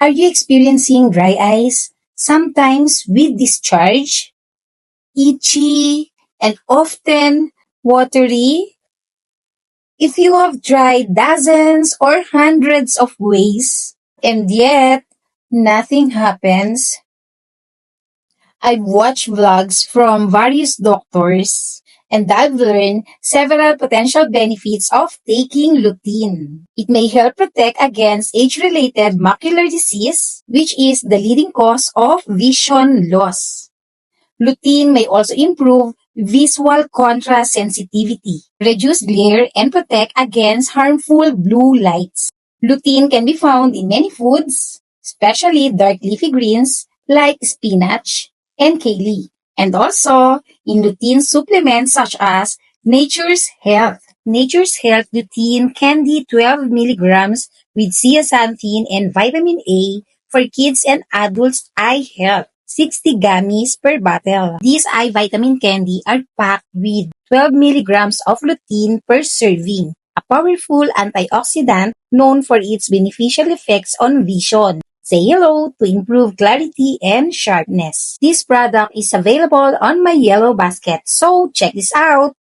Are you experiencing dry eyes? Sometimes with discharge, itchy, and often watery? If you have tried dozens or hundreds of ways, and yet nothing happens, I've watched vlogs from various doctors and I've learned several potential benefits of taking lutein. It may help protect against age-related macular disease, which is the leading cause of vision loss. Lutein may also improve visual contrast sensitivity, reduce glare, and protect against harmful blue lights. Lutein can be found in many foods, especially dark leafy greens like spinach and kale, and also in lutein supplements such as Nature's Health. Nature's Health Lutein Candy 12 milligrams with zeaxanthin and vitamin A for kids and adults eye health. 60 gummies per bottle. These eye vitamin candy are packed with 12 milligrams of lutein per serving, a powerful antioxidant known for its beneficial effects on vision. Say hello to improve clarity and sharpness. This product is available on my yellow basket, so check this out.